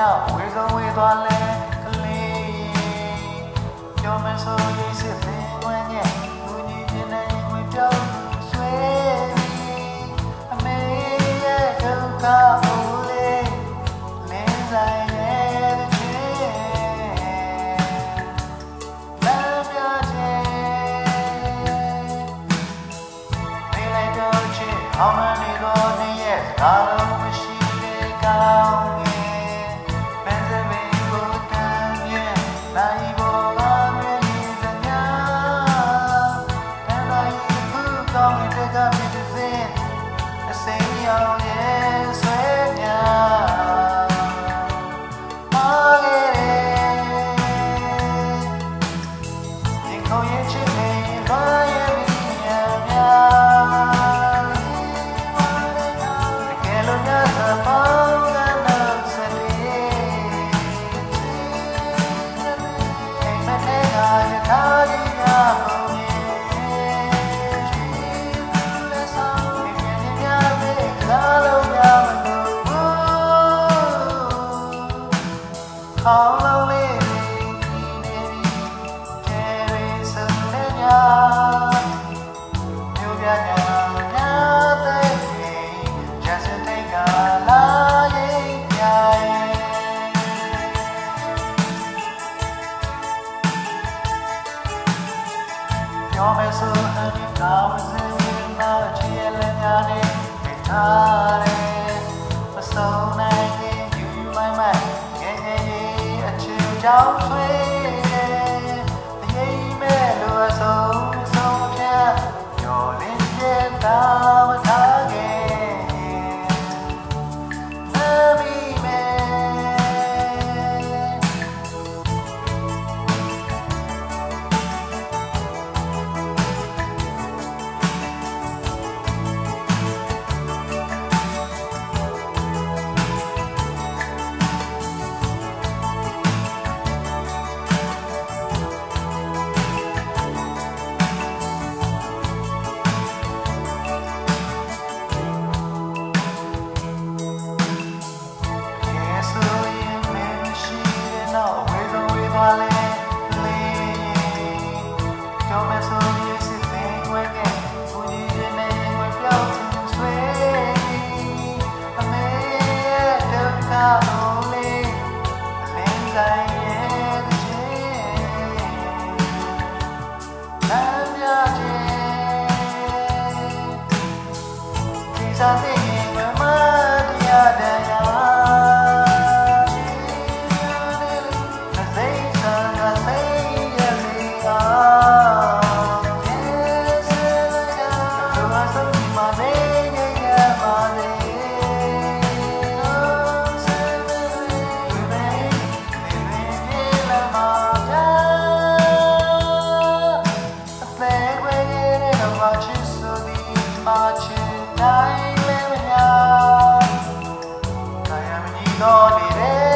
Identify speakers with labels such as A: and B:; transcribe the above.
A: ဆိုရင်မင်းမရှိတဲ့နောက်ဝေဆုံးဝေသွားလဲကလေးပြောမဆိုရင်စစ်ပင်ဝင်ရဲ့လူကြီးချင်းနဲ့ဝင်ပြောင်းဆွဲပြီးအမေရဲ့ဒုက္ခအိုးလေးလင်းဆိုင်ရဲ့ချင်းလမ်းပြချင်းနေလိုက်တော့ချစ်အောင်မနေတော့နေရဲ့စကားလုံး ပြောမယ်ဆိုအန်ဒီကာဝစင်နာချီရလည်းများနေမိထားတယ်မဆုံးနိုင်ရင်ယူမိုင်းမိုင်းငယ်ငယ်လေးအချစ်ကြောင့်ဆွေးတယ်အရေးမဲ့လို့အဆုံးဆုံးဖြတ်ညော်လင်းပြတာ saat ini memadai adanya no diré.